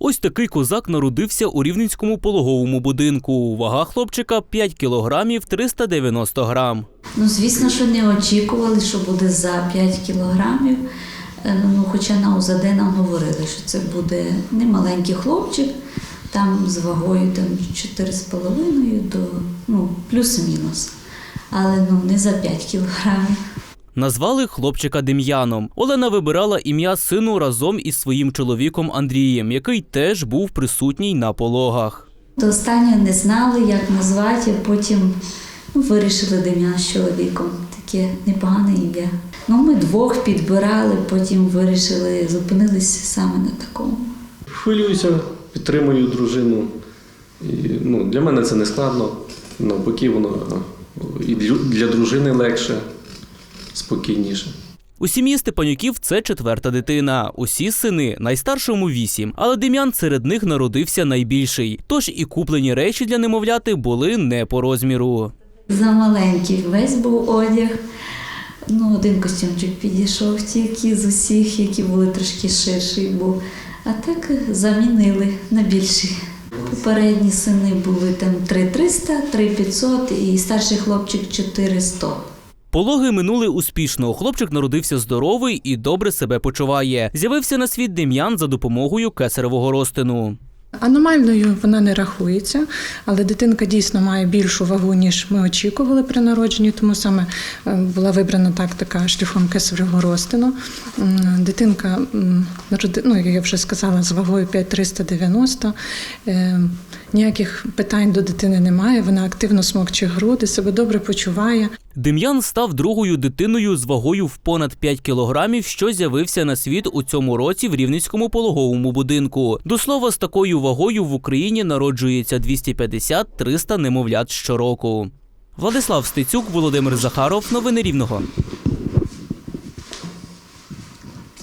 Ось такий козак народився у рівненському пологовому будинку. Вага хлопчика 5 кілограмів 390 грам. Ну, звісно, що не очікували, що буде за 5 кілограмів. Е, Ну, хоча на УЗД нам говорили, що це буде не маленький хлопчик, там з вагою там 4,5 до ну, плюс-мінус. Але ну, не за 5 кілограмів. Назвали хлопчика Дем'яном. Олена вибирала ім'я сину разом із своїм чоловіком Андрієм, який теж був присутній на пологах. До останнього не знали, як назвати, а потім ну, вирішили Дем'ян з чоловіком. Таке непогане ім'я. Ну, ми двох підбирали, потім вирішили, зупинилися саме на такому. Хвилююся, підтримую дружину. І, ну, для мене це не складно. Навпаки, воно і для для дружини легше, спокійніше. У сім'ї Степанюків це четверта дитина. Усі сини найстаршому вісім, але Дем'ян серед них народився найбільший. Тож і куплені речі для немовляти були не по розміру. Замаленький весь був одяг. Ну, один костюмчик підійшов тільки з усіх, які були трошки ширший був. А так замінили на більший. Попередні сини були там 3300, 3500 і старший хлопчик 400. Пологи минули успішно. Хлопчик народився здоровий і добре себе почуває. З'явився на світ Дем'ян за допомогою кесаревого розтину. Аномальною вона не рахується, але дитинка дійсно має більшу вагу, ніж ми очікували при народженні, тому саме е, була вибрана тактика шляхом кесаревого розтину. Дитинка, ну, як я вже сказала, з вагою 5390. Е, Ніяких питань до дитини немає. Вона активно смокче груди, себе добре почуває. Дем'ян став другою дитиною з вагою в понад 5 кілограмів, що з'явився на світ у цьому році в рівненському пологовому будинку. До слова, з такою вагою в Україні народжується 250-300 немовлят щороку. Владислав Стецюк, Володимир Захаров. Новини Рівного.